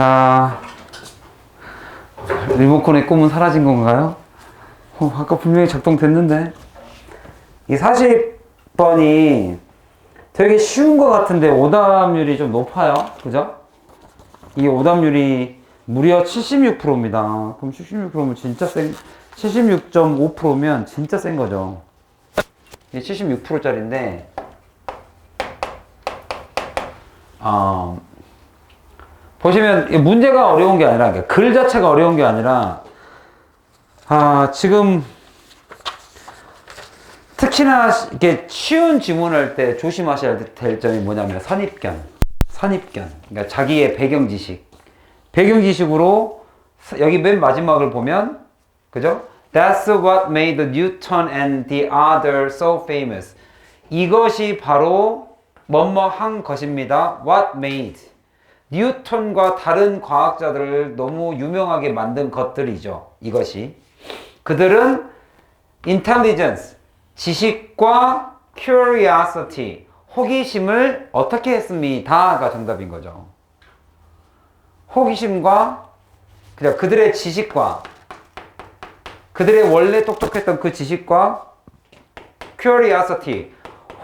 자, 리모컨의 꿈은 사라진 건가요? 어, 아까 분명히 작동됐는데. 이 40번이 되게 쉬운 것 같은데 오답률이 좀 높아요. 그죠? 이 오답률이 무려 76%입니다. 그럼 76%면 진짜 센, 76.5%면 진짜 센 거죠. 이게 76%짜리인데, 어, 보시면 이 문제가 어려운 게 아니라 글 자체가 어려운 게 아니라 아 지금 특히나 이렇게 쉬운 지문할 때 조심하셔야 될 점이 뭐냐면 선입견 선입견 그러니까 자기의 배경 지식 배경 지식으로 여기 맨 마지막을 보면 그죠? That's what made Newton and the other so famous. 이것이 바로 뭐뭐 한 것입니다. What made 뉴턴과 다른 과학자들을 너무 유명하게 만든 것들이죠. 이것이. 그들은 intelligence, 지식과 curiosity, 호기심을 어떻게 했습니다가 정답인 거죠. 호기심과 그냥 그들의 지식과 그들의 원래 똑똑했던 그 지식과 curiosity,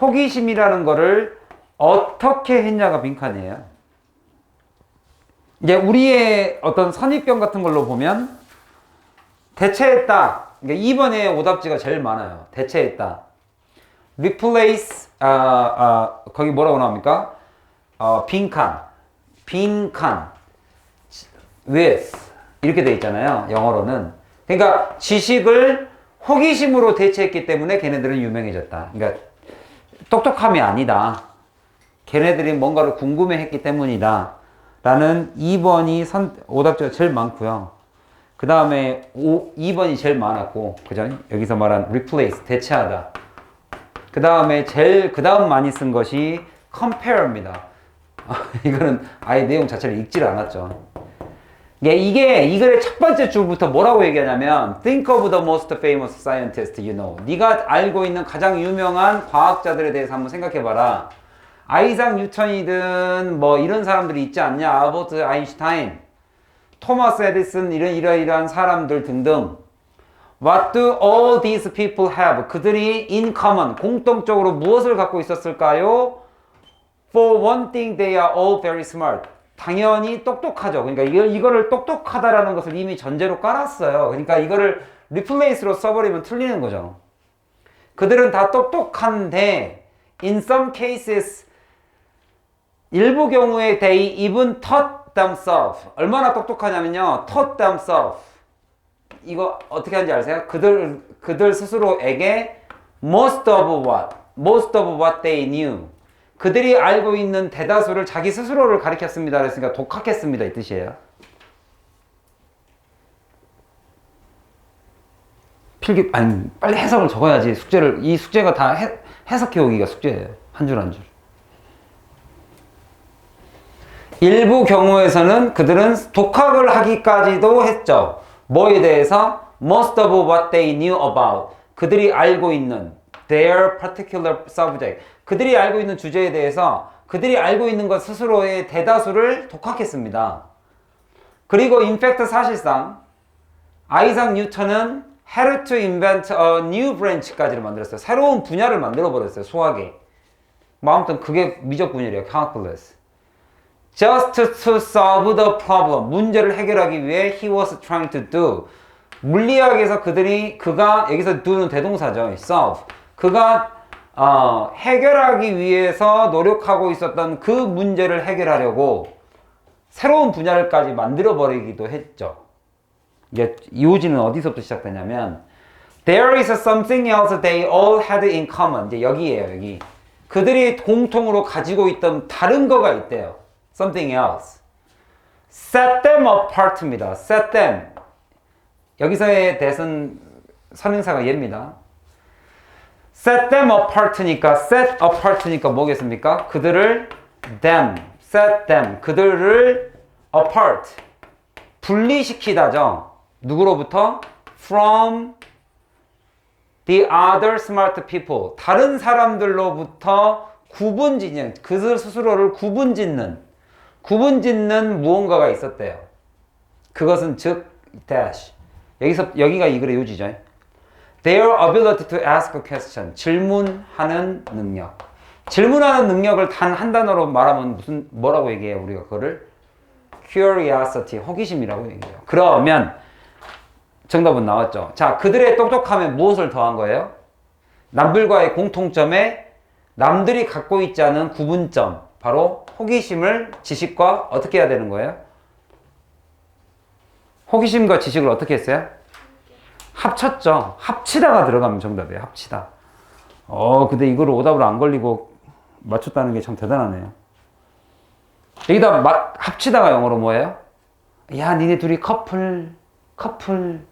호기심이라는 거를 어떻게 했냐가 빈칸이에요. 이제 우리의 어떤 선입견 같은 걸로 보면 대체했다. 그러니까 2번에 오답지가 제일 많아요. 대체했다. replace 아, 아, 거기 뭐라고 나옵니까? 어, 빈칸. 빈칸. with 이렇게 돼 있잖아요. 영어로는. 그러니까 지식을 호기심으로 대체했기 때문에 걔네들은 유명해졌다. 그러니까 똑똑함이 아니다. 걔네들이 뭔가를 궁금해했기 때문이다. 라는 2번이 선, 오답지가 제일 많고요. 그 다음에 2번이 제일 많았고, 그죠? 여기서 말한 replace, 대체하다. 그 다음에 제일, 그 다음 많이 쓴 것이 compare입니다. 이거는 아예 내용 자체를 읽질 않았죠. 예, 이게 이 글의 첫 번째 줄부터 뭐라고 얘기하냐면 Think of the most famous scientist you know. 네가 알고 있는 가장 유명한 과학자들에 대해서 한번 생각해봐라. 아이작 뉴턴이든 뭐 이런 사람들이 있지 않냐? 아버트 아인슈타인, 토마스 에디슨 이런 이러이러한 사람들 등등. What do all these people have? 그들이 in common 공통적으로 무엇을 갖고 있었을까요? For one thing, they are all very smart. 당연히 똑똑하죠. 그러니까 이걸 이거를 똑똑하다라는 것을 이미 전제로 깔았어요. 그러니까 이거를 replace로 써버리면 틀리는 거죠. 그들은 다 똑똑한데 in some cases 일부 경우에 they even taught themselves. 얼마나 똑똑하냐면요. taught themselves. 이거 어떻게 하는지 아세요? 그들 그들 스스로에게 most of what, most of what they knew. 그들이 알고 있는 대다수를 자기 스스로를 가리켰습니다. 그랬으니까 독학했습니다. 이 뜻이에요. 필기 아니 빨리 해석을 적어야지 숙제를 이 숙제가 다 해, 해석해 오기가 숙제예요. 한 줄 한 줄. 일부 경우에서는 그들은 독학을 하기까지도 했죠. 뭐에 대해서? Most of what they knew about. 그들이 알고 있는 their particular subject. 그들이 알고 있는 주제에 대해서 그들이 알고 있는 것 스스로의 대다수를 독학했습니다. 그리고 in fact 사실상 아이작 뉴턴은 had to invent a new branch까지를 만들었어요. 새로운 분야를 만들어 버렸어요. 수학에. 뭐 아무튼 그게 미적 분야예요. calculus. Just to solve the problem. 문제를 해결하기 위해 he was trying to do. 물리학에서 그들이 그가 여기서 do는 대동사죠. solve. 그가 어, 해결하기 위해서 노력하고 있었던 그 문제를 해결하려고 새로운 분야를까지 만들어 버리기도 했죠. 이게 이호지는 어디서부터 시작되냐면 There is something else they all had in common. 이제 여기에요, 여기. 그들이 공통으로 가지고 있던 다른 거가 있대요. Something else. Set them apart입니다. Set them. 여기서의 대선 선행사가 얘입니다. Set them apart니까 set apart니까 뭐겠습니까? 그들을 them, set them, 그들을 apart, 분리시키다죠. 누구로부터? From the other smart people. 다른 사람들로부터 구분짓는, 그들 스스로를 구분짓는, 구분 짓는 무언가가 있었대요. 그것은 즉 dash. 여기서 여기가 이 글의 요지죠. Their ability to ask a question. 질문하는 능력. 질문하는 능력을 단 한 단어로 말하면 무슨 뭐라고 얘기해요? 우리가 그거를 curiosity, 호기심이라고 얘기해요. 그러면 정답은 나왔죠. 자, 그들의 똑똑함에 무엇을 더한 거예요? 남들과의 공통점에 남들이 갖고 있지 않은 구분점, 바로 호기심을 지식과 어떻게 해야 되는 거예요? 호기심과 지식을 어떻게 했어요? 합쳤죠. 합치다가 들어가면 정답이에요. 합치다. 어, 근데 이거를 오답을 안 걸리고 맞췄다는 게 참 대단하네요. 여기다 마- 합치다가 영어로 뭐예요? 야, 니네 둘이 커플, 커플.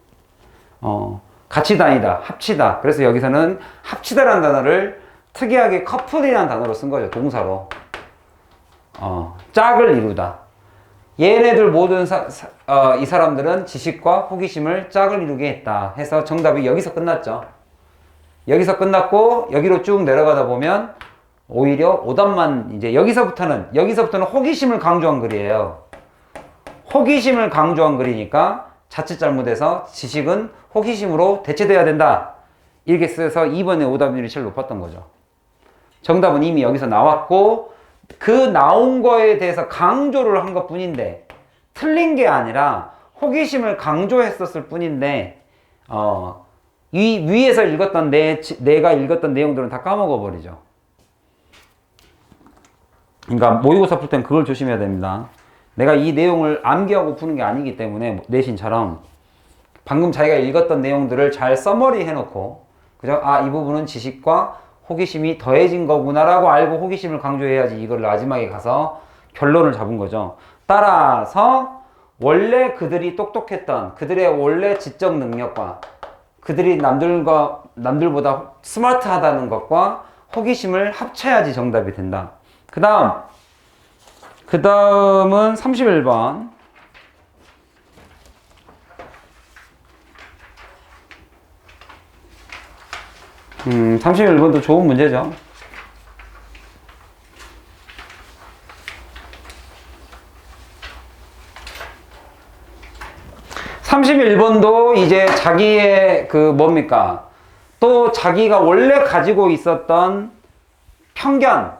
어, 같이 다니다, 합치다. 그래서 여기서는 합치다라는 단어를 특이하게 커플이라는 단어로 쓴 거죠. 동사로. 어, 짝을 이루다. 얘네들 모든 사, 사- 어, 이 사람들은 지식과 호기심을 짝을 이루게 했다. 해서 정답이 여기서 끝났죠. 여기서 끝났고 여기로 쭉 내려가다 보면 오히려 오답만 이제 여기서부터는 여기서부터는 호기심을 강조한 글이에요. 호기심을 강조한 글이니까 자칫 잘못해서 지식은 호기심으로 대체돼야 된다. 이렇게 써서 2번의 오답률이 제일 높았던 거죠. 정답은 이미 여기서 나왔고 그 나온 거에 대해서 강조를 한 것 뿐인데 틀린 게 아니라 호기심을 강조했었을 뿐인데 어, 위, 위에서 읽었던 내, 지- 내가 읽었던 내용들은 다 까먹어 버리죠. 그러니까 모의고사 풀 땐 그걸 조심해야 됩니다. 내가 이 내용을 암기하고 푸는 게 아니기 때문에 내신처럼 방금 자기가 읽었던 내용들을 잘 써머리 해놓고 그죠? 아, 이 부분은 지식과 호기심이 더해진 거구나라고 알고 호기심을 강조해야지 이걸 마지막에 가서 결론을 잡은 거죠. 따라서 원래 그들이 똑똑했던 그들의 원래 지적 능력과 그들이 남들과 남들보다 스마트하다는 것과 호기심을 합쳐야지 정답이 된다. 그 다음 그 다음은 31번 음, 31번도 좋은 문제죠. 삼십일 번도 이제 자기의 그 뭡니까? 또 자기가 원래 가지고 있었던 편견,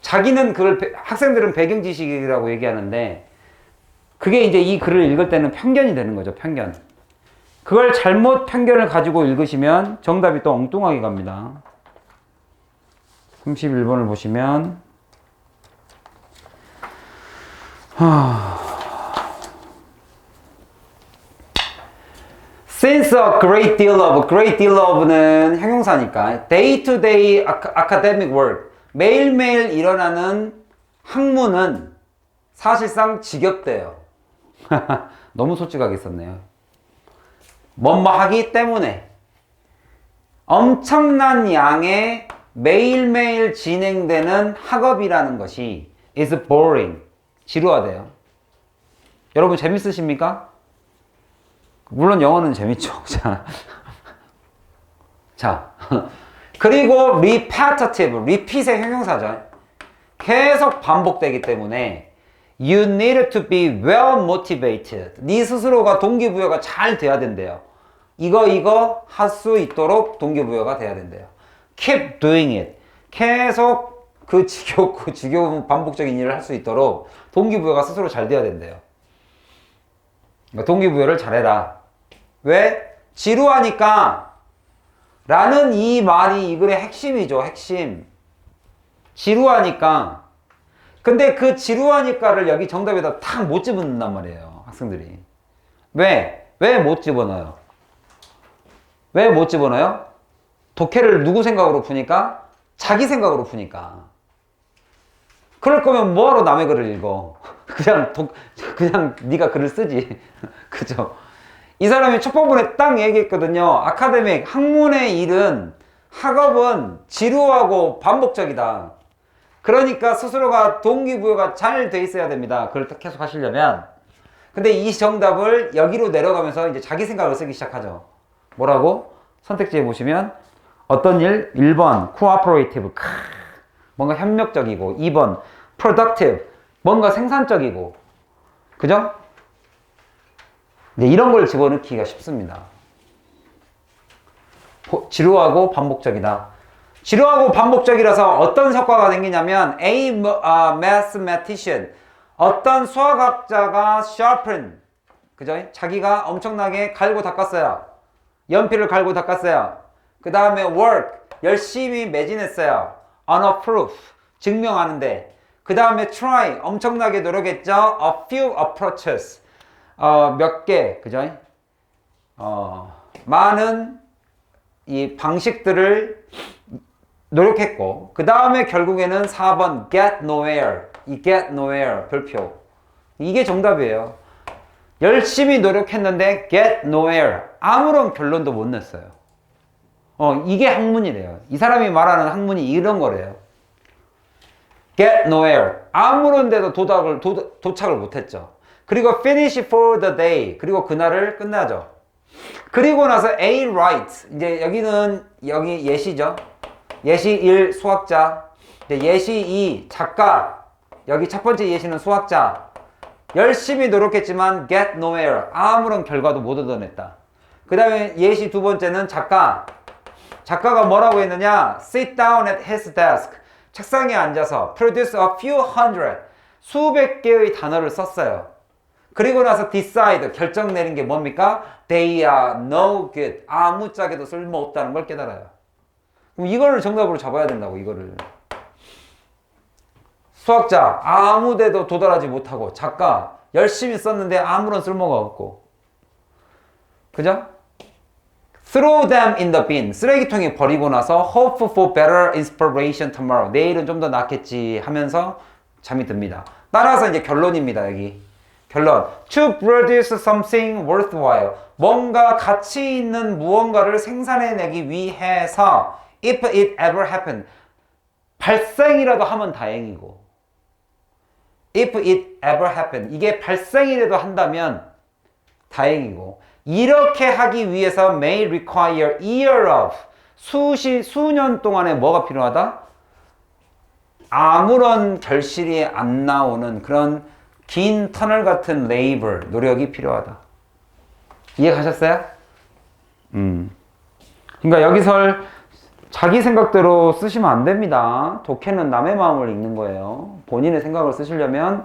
자기는 그걸 배- 학생들은 배경 지식이라고 얘기하는데 그게 이제 이 글을 읽을 때는 편견이 되는 거죠, 편견. 그걸 잘못 편견을 가지고 읽으시면 정답이 또 엉뚱하게 갑니다. 31번을 보시면 Since a great deal of, great deal of는 형용사니까 day to day ac- academic work 매일매일 일어나는 학문은 사실상 지겹대요. 너무 솔직하게 썼네요. 뭐뭐 하기 때문에 엄청난 양의 매일매일 진행되는 학업이라는 것이 is boring. 지루하대요. 여러분 재밌으십니까? 물론 영어는 재밌죠. 자. 자. 그리고 repetitive, repeat의 형용사죠. 계속 반복되기 때문에 you need to be well motivated. 네 스스로가 동기부여가 잘 돼야 된대요. 이거 이거 할 수 있도록 동기부여가 돼야 된대요. Keep doing it. 계속 그 지겹고 지겨운 반복적인 일을 할 수 있도록 동기부여가 스스로 잘 돼야 된대요. 그러니까 동기부여를 잘해라. 왜? 지루하니까 라는 이 말이 이 글의 핵심이죠. 핵심. 지루하니까. 근데 그 지루하니까를 여기 정답에다 탁 못 집어넣는단 말이에요. 학생들이. 왜? 왜 못 집어넣어요? 왜 못 집어넣어요? 독해를 누구 생각으로 푸니까? 자기 생각으로 푸니까. 그럴 거면 뭐하러 남의 글을 읽어? 그냥 독, 그냥 네가 글을 쓰지. 그죠? 이 사람이 첫 부분에 딱 얘기했거든요. 아카데믹 학문의 일은 학업은 지루하고 반복적이다. 그러니까 스스로가 동기부여가 잘 돼 있어야 됩니다. 그걸 딱 계속 하시려면. 근데 이 정답을 여기로 내려가면서 이제 자기 생각을 쓰기 시작하죠. 뭐라고? 선택지에 보시면 어떤 일? 1번 cooperative. 크, 뭔가 협력적이고 2번 productive. 뭔가 생산적이고 그죠? 네, 이런 걸 집어넣기가 쉽습니다. 보- 지루하고 반복적이다. 지루하고 반복적이라서 어떤 성과가 생기냐면 A uh, mathematician 어떤 수학학자가 sharpen 그죠? 자기가 엄청나게 갈고 닦았어요. 연필을 갈고 닦았어요. 그 다음에 work 열심히 매진했어요. on a proof 증명하는데 그 다음에 try 엄청나게 노력했죠. a few approaches 어, 몇 개, 그죠? 어, 많은 이 방식들을 노력했고, 그 다음에 결국에는 4번 get nowhere, 이 get nowhere 별표. 이게 정답이에요. 열심히 노력했는데 get nowhere, 아무런 결론도 못 냈어요. 어, 이게 학문이래요. 이 사람이 말하는 학문이 이런 거래요. get nowhere. 아무런 데도 도닥을, 도, 도착을 못했죠. 그리고 finish for the day. 그리고 그날을 끝나죠. 그리고 나서 A write. 이제 여기는 여기 예시죠. 예시 1 수학자. 예시 2 작가. 여기 첫 번째 예시는 수학자. 열심히 노력했지만 get nowhere. 아무런 결과도 못 얻어냈다. 그 다음에 예시 두 번째는 작가. 작가가 뭐라고 했느냐? Sit down at his desk. 책상에 앉아서 produce a few hundred. 수백 개의 단어를 썼어요. 그리고 나서 decide. 결정 내린 게 뭡니까? They are no good. 아무짝에도 쓸모없다는 걸 깨달아요. 그럼 이거를 정답으로 잡아야 된다고, 이거를. 수학자, 아무 데도 도달하지 못하고, 작가, 열심히 썼는데 아무런 쓸모가 없고. 그죠? Throw them in the bin. 쓰레기통에 버리고 나서 hope for better inspiration tomorrow. 내일은 좀 더 낫겠지 하면서 잠이 듭니다. 따라서 이제 결론입니다, 여기. 결론. To produce something worthwhile. 뭔가 가치 있는 무언가를 생산해내기 위해서 if it ever happen. 발생이라도 하면 다행이고. If it ever happen. 이게 발생이라도 한다면 다행이고. 이렇게 하기 위해서 may require year of 수시 수년 동안에 뭐가 필요하다? 아무런 결실이 안 나오는 그런 긴 터널 같은 레이버 노력이 필요하다. 이해 가셨어요? 음. 그러니까 여기서 자기 생각대로 쓰시면 안 됩니다. 독해는 남의 마음을 읽는 거예요. 본인의 생각을 쓰시려면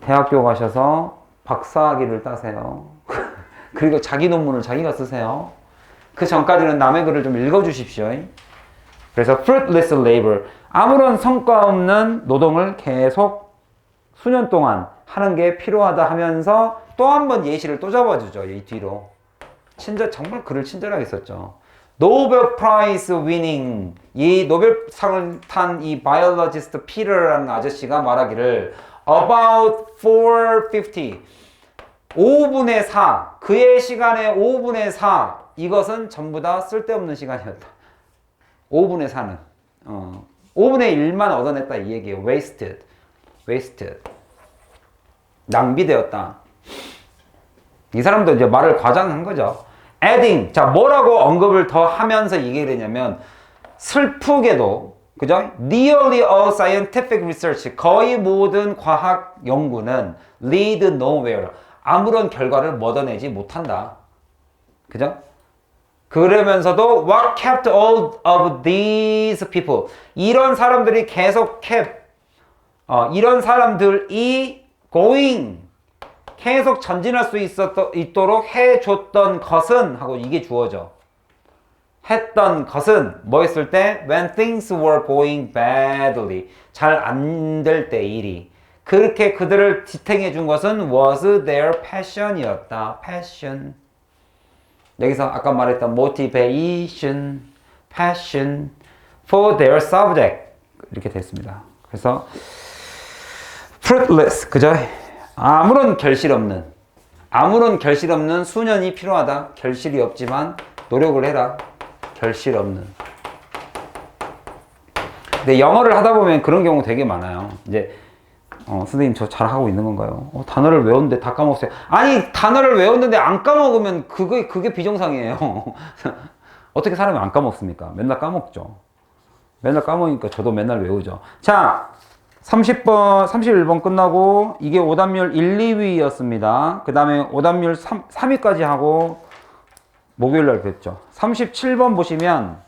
대학교 가셔서 박사학위를 따세요. 그리고 자기 논문을 자기가 쓰세요. 그 전까지는 남의 글을 좀 읽어주십시오. 그래서 fruitless labor 아무런 성과 없는 노동을 계속 수년 동안 하는 게 필요하다 하면서 또 한 번 예시를 또 잡아주죠. 이 뒤로 친절 정말 글을 친절하게 썼죠. 노벨 프라이즈 위닝 이 노벨상을 탄 이 바이올로지스트 피터라는 아저씨가 말하기를 about 450 5분의 4 그의 시간의 5분의 4 이것은 전부 다 쓸데없는 시간이었다. 5분의 4는 어, 5분의 1만 얻어냈다 이 얘기예요. wasted, wasted. 낭비되었다. 이 사람도 이제 말을 과장한 거죠. Adding. 자, 뭐라고 언급을 더 하면서 얘기를 했냐면, 슬프게도, 그죠? Nearly all scientific research. 거의 모든 과학 연구는 lead nowhere. 아무런 결과를 얻어내지 못한다. 그죠? 그러면서도 what kept all of these people 이런 사람들이 계속 kept 어, 이런 사람들이 going 계속 전진할 수 있었, 있도록 해줬던 것은 하고 이게 주어져 했던 것은 뭐 했을 때 when things were going badly 잘 안 될 때 일이 그렇게 그들을 지탱해 준 것은 was their passion이었다 passion 여기서 아까 말했던 motivation, passion for their subject 이렇게 됐습니다. 그래서 fruitless 그죠? 아무런 결실 없는 아무런 결실 없는 수년이 필요하다. 결실이 없지만 노력을 해라. 결실 없는. 근데 영어를 하다 보면 그런 경우 되게 많아요. 이제 어, 선생님 저 잘하고 있는 건가요? 어, 단어를 외웠는데 다 까먹었어요. 아니 단어를 외웠는데 안 까먹으면 그게 그게 비정상이에요. 어떻게 사람이 안 까먹습니까? 맨날 까먹죠. 맨날 까먹으니까 저도 맨날 외우죠. 자, 30번, 31번 끝나고 이게 오답률 1, 2위였습니다. 그 다음에 오답률 3, 3위까지 하고 목요일 날 뵀죠. 37번 보시면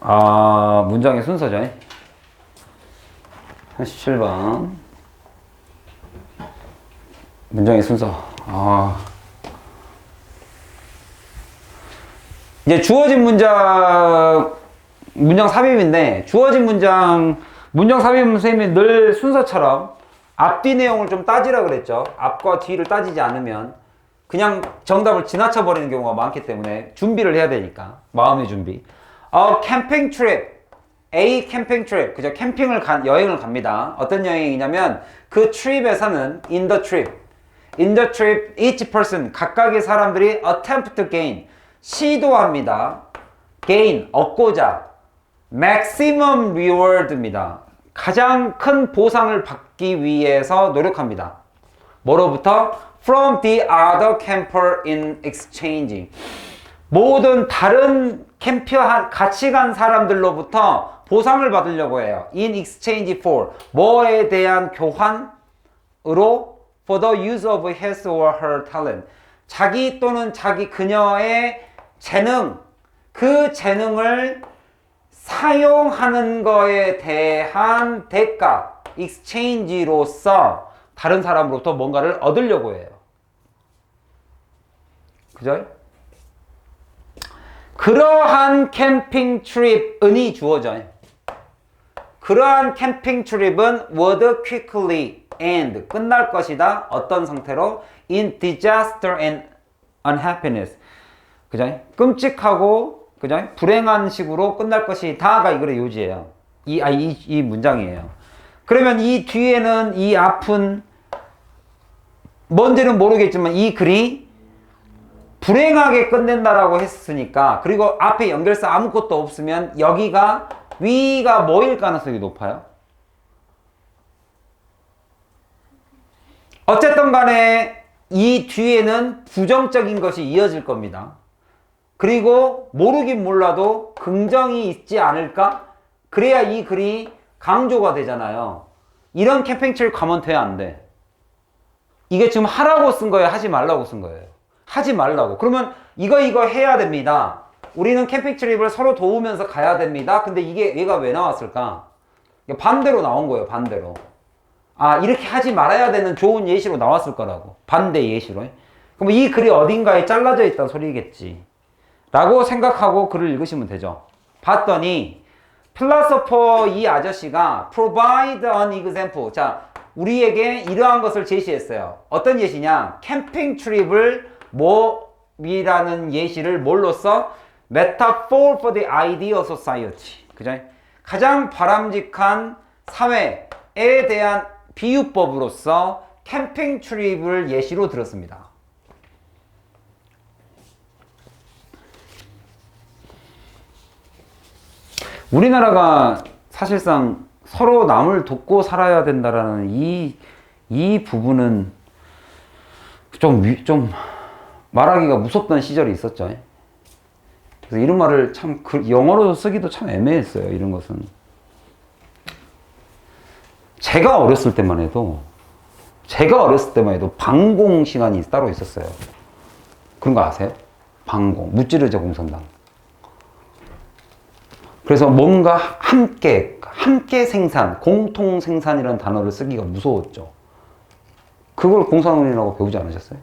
아, 문장의 순서죠. 37번. 문장의 순서. 아. 이제 주어진 문장, 문장 삽입인데, 주어진 문장, 문장 삽입 선생님이 늘 순서처럼 앞뒤 내용을 좀 따지라 그랬죠. 앞과 뒤를 따지지 않으면 그냥 정답을 지나쳐 버리는 경우가 많기 때문에 준비를 해야 되니까. 마음의 준비. 어, 캠핑 트립. A 캠핑 트립. 그죠? 캠핑을 간, 여행을 갑니다. 어떤 여행이냐면 그 트립에서는 in the trip. In the trip, each person, 각각의 사람들이 attempt to gain, 시도합니다. gain, 얻고자. maximum reward입니다. 가장 큰 보상을 받기 위해서 노력합니다. 뭐로부터? From the other camper in exchange. 모든 다른 캠핑 같이 간 사람들로부터 보상을 받으려고 해요. In exchange for 뭐에 대한 교환으로 for the use of his or her talent. 자기 또는 자기 그녀의 재능, 그 재능을 사용하는 거에 대한 대가, exchange로서 다른 사람으로부터 뭔가를 얻으려고 해요. 그죠? 그러한 캠핑 트립 은이 주어져. 그러한 캠핑 트립은 would quickly end 끝날 것이다. 어떤 상태로 in disaster and unhappiness. 그죠? 끔찍하고 그죠? 불행한 식으로 끝날 것이 다가 이거의 요지예요. 이, 아, 이, 이 문장이에요. 그러면 이 뒤에는 이 앞은 뭔지는 모르겠지만 이 글이 불행하게 끝낸다라고 했으니까 그리고 앞에 연결사 아무것도 없으면 여기가 위가 뭐일 가능성이 높아요? 어쨌든 간에 이 뒤에는 부정적인 것이 이어질 겁니다. 그리고 모르긴 몰라도 긍정이 있지 않을까? 그래야 이 글이 강조가 되잖아요. 이런 캠핑7 가면 돼, 안 돼? 이게 지금 하라고 쓴 거예요? 하지 말라고 쓴 거예요? 하지 말라고. 그러면 이거 이거 해야 됩니다. 우리는 캠핑 트립을 서로 도우면서 가야 됩니다. 근데 이게 얘가 왜 나왔을까? 반대로 나온 거예요. 반대로. 아 이렇게 하지 말아야 되는 좋은 예시로 나왔을 거라고. 반대 예시로. 그럼 이 글이 어딘가에 잘라져 있다는 소리겠지. 라고 생각하고 글을 읽으시면 되죠. 봤더니 필라소퍼 이 아저씨가 provide an example. 자, 우리에게 이러한 것을 제시했어요. 어떤 예시냐? 캠핑 트립을 뭐이라는 예시를 뭘로써 metaphor for the ideal society. 그죠? 가장 바람직한 사회에 대한 비유법으로서 캠핑 트립을 예시로 들었습니다. 우리나라가 사실상 서로 남을 돕고 살아야 된다라는 이, 이 부분은 좀, 위- 좀 말하기가 무섭다는 시절이 있었죠. 그래서 이런 말을 참 그- 영어로 쓰기도 참 애매했어요. 이런 것은. 제가 어렸을 때만 해도 제가 어렸을 때만 해도 방공 시간이 따로 있었어요. 그런 거 아세요? 방공, 무찌르제 공산당. 그래서 뭔가 함께, 함께 생산, 공통 생산이라는 단어를 쓰기가 무서웠죠. 그걸 공산운이라고 배우지 않으셨어요?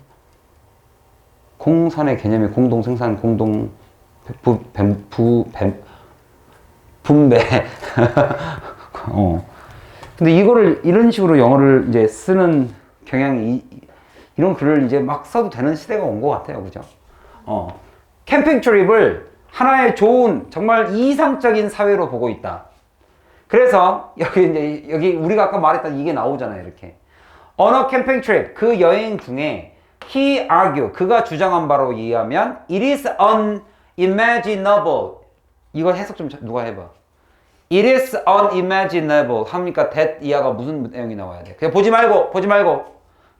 공산의 개념이 공동 생산, 공동 부, 뱀, 부, 뱀, 분배. 어. 근데 이거를 이런 식으로 영어를 이제 쓰는 경향이 이- 이런 글을 이제 막 써도 되는 시대가 온 것 같아요. 그죠? 어. 캠핑 트립을 하나의 좋은 정말 이상적인 사회로 보고 있다. 그래서 여기 이제 여기 우리가 아까 말했던 이게 나오잖아요. 이렇게. A camping trip 그 여행 중에 he argue 그가 주장한 바로 이해하면 it is unimaginable 이거 해석 좀 누가 해봐. It is unimaginable 합니까? that 이하가 무슨 내용이 나와야 돼? 그냥 보지 말고 보지 말고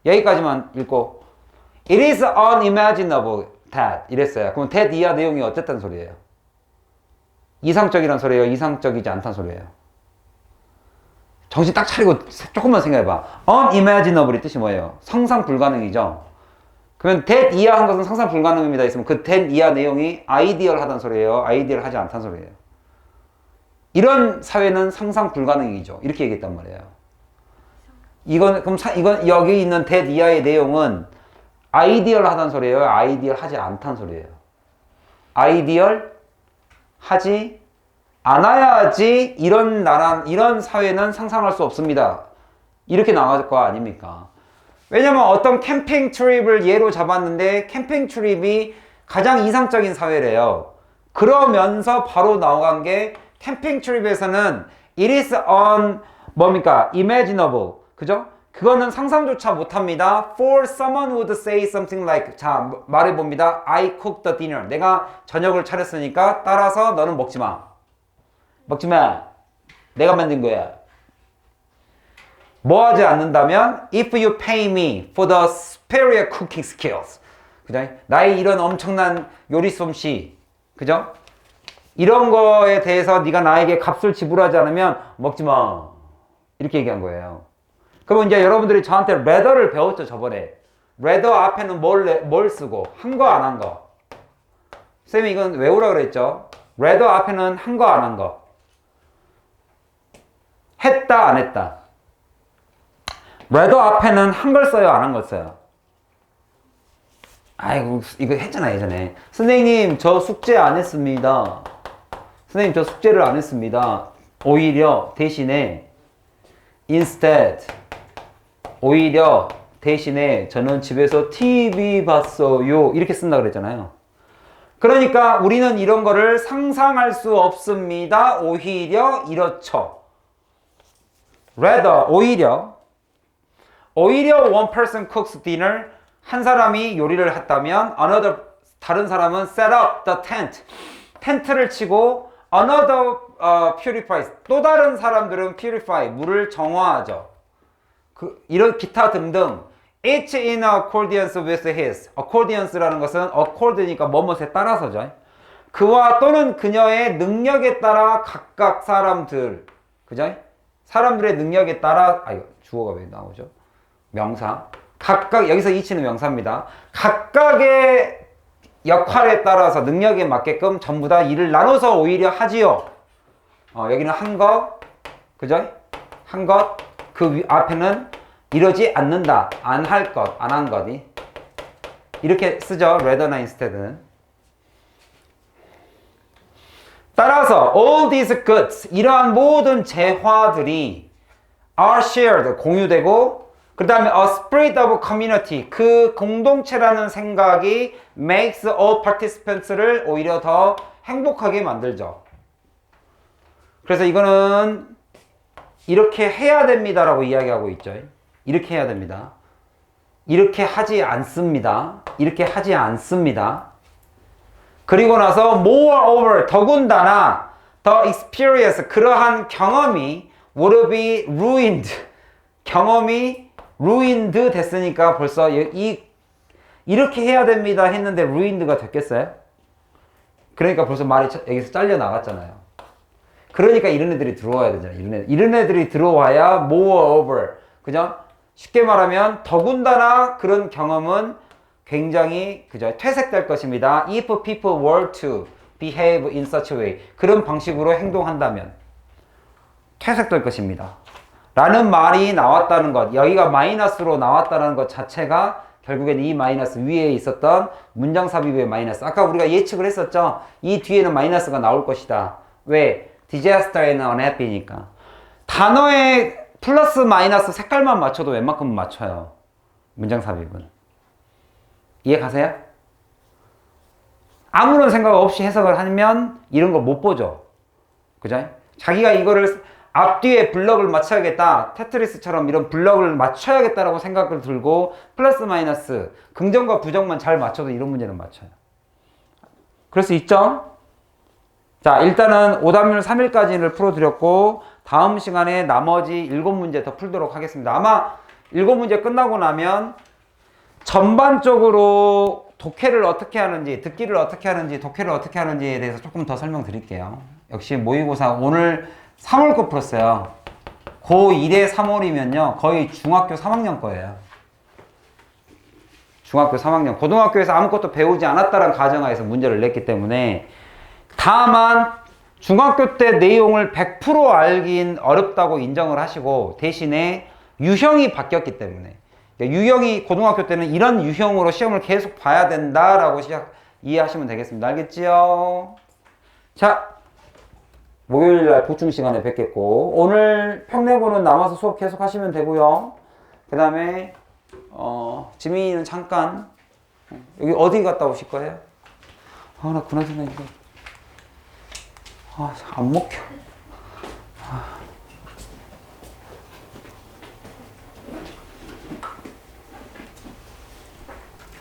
여기까지만 읽고 It is unimaginable that 이랬어요. 그럼 that 이하 내용이 어쨌다는 소리예요? 이상적이란 소리예요? 이상적이지 않다는 소리예요? 정신 딱 차리고 조금만 생각해봐. unimaginable이 뜻이 뭐예요? 상상 불가능이죠. 그러면 that 이하한 것은 상상 불가능입니다. 있으면 그 that 이하 내용이 아이디얼 하다는 소리예요? 아이디얼 하지 않다는 소리예요? 이런 사회는 상상 불가능이죠. 이렇게 얘기했단 말이에요. 이건 그럼 사, 이건 여기 있는 that 이하의 내용은 아이디얼 하다는 소리예요? 아이디얼 하지 않다는 소리예요? 아이디얼 하지 않아야지 이런 나라 이런 사회는 상상할 수 없습니다. 이렇게 나갈 거 아닙니까? 왜냐면 어떤 캠핑 트립을 예로 잡았는데 캠핑 트립이 가장 이상적인 사회래요. 그러면서 바로 나간 게 캠핑 트립에서는 it is on 뭡니까? imaginable. 그죠? 그거는 상상조차 못합니다. For someone would say something like 자 말해 봅니다. I cooked the dinner. 내가 저녁을 차렸으니까 따라서 너는 먹지 마. 먹지 마. 내가 만든 거야. 뭐 하지 않는다면 if you pay me for the superior cooking skills. 그죠? 나의 이런 엄청난 요리 솜씨. 그죠? 이런 거에 대해서 네가 나에게 값을 지불하지 않으면 먹지 마. 이렇게 얘기한 거예요. 그러면 이제 여러분들이 저한테 rather를 배웠죠, 저번에. rather 앞에는 뭘, 내- 뭘 쓰고, 한 거, 안 한 거. 쌤이 이건 외우라 그랬죠? rather 앞에는 한 거, 안 한 거. 했다, 안 했다. rather 앞에는 한 걸 써요, 안 한 걸 써요? 아이고, 이거 했잖아, 예전에. 선생님, 저 숙제 안 했습니다. 선생님, 저 숙제를 안 했습니다. 오히려 대신에 instead 오히려 대신에 저는 집에서 TV 봤어요. 이렇게 쓴다 그랬잖아요. 그러니까 우리는 이런 거를 상상할 수 없습니다. 오히려 이렇죠. rather 오히려 오히려 one person cooks dinner 한 사람이 요리를 했다면 another 다른 사람은 set up the tent 텐트를 치고 another uh, purifies 또 다른 사람들은 purify 물을 정화하죠. 그 이런 기타 등등 each in accordance with his accordance라는 것은 accord니까 뭐뭇에 따라서죠. 그와 또는 그녀의 능력에 따라 각각 사람들 그죠? 사람들의 능력에 따라 아 주어가 왜 나오죠? 명사 각각 여기서 이치는 명사입니다. 각각의 역할에 따라서 능력에 맞게끔 전부 다 일을 나눠서 오히려 하지요. 어, 여기는 한 것, 그죠? 한 것, 그 위- 앞에는 이러지 않는다. 안 할 것, 안 한 것이. 이렇게 쓰죠. rather나 instead는. 따라서 all these goods, 이러한 모든 재화들이 are shared, 공유되고 그 다음에 a spirit of community, 그 공동체라는 생각이 makes all participants를 오히려 더 행복하게 만들죠. 그래서 이거는 이렇게 해야 됩니다라고 이야기하고 있죠. 이렇게 해야 됩니다. 이렇게 하지 않습니다. 이렇게 하지 않습니다. 그리고 나서 moreover 더군다나 the experience 그러한 경험이 would be ruined 경험이 ruined 됐으니까 벌써 이- 이 이렇게 해야 됩니다 했는데 ruined가 됐겠어요? 그러니까 벌써 말이 차- 여기서 잘려 나갔잖아요. 그러니까 이런 애들이 들어와야 되잖아요. 이런, 애, 이런 애들이 들어와야 moreover 그죠? 쉽게 말하면 더군다나 그런 경험은 굉장히 그죠? 퇴색될 것입니다. If people were to behave in such a way 그런 방식으로 행동한다면 퇴색될 것입니다. 라는 말이 나왔다는 것 여기가 마이너스로 나왔다는 것 자체가 결국엔 이 마이너스 위에 있었던 문장 삽입의 마이너스 아까 우리가 예측을 했었죠. 이 뒤에는 마이너스가 나올 것이다. 왜? Disaster에는 unhappy니까. 단어의 플러스 마이너스 색깔만 맞춰도 웬만큼은 맞춰요. 문장 삽입은. 이해 가세요? 아무런 생각 없이 해석을 하면 이런 걸못 보죠. 그죠? 자기가 이거를 앞뒤에 블럭을 맞춰야겠다. 테트리스처럼 이런 블럭을 맞춰야겠다라고 생각을 들고 플러스 마이너스 긍정과 부정만 잘 맞춰도 이런 문제는 맞춰요. 그럴 수 있죠? 자, 일단은 오답률 3일까지를 풀어드렸고, 다음 시간에 나머지 7문제 더 풀도록 하겠습니다. 아마 7문제 끝나고 나면 전반적으로 독해를 어떻게 하는지, 듣기를 어떻게 하는지, 독해를 어떻게 하는지에 대해서 조금 더 설명드릴게요. 역시 모의고사 오늘 3월 거 풀었어요. 고1에 3월이면요. 거의 중학교 3학년 거예요. 중학교 3학년. 고등학교에서 아무것도 배우지 않았다는 가정하에서 문제를 냈기 때문에 다만 중학교 때 내용을 100% 알긴 어렵다고 인정을 하시고 대신에 유형이 바뀌었기 때문에 그러니까 유형이 고등학교 때는 이런 유형으로 시험을 계속 봐야 된다라고 시작 이해하시면 되겠습니다. 알겠지요? 자, 목요일 날 보충 시간에 뵙겠고 오늘 평내고는 남아서 수업 계속 하시면 되고요. 그 다음에 어, 지민이는 잠깐 여기 어디 갔다 오실 거예요? 아나 그나저나 이거 아, 안 먹혀. 아.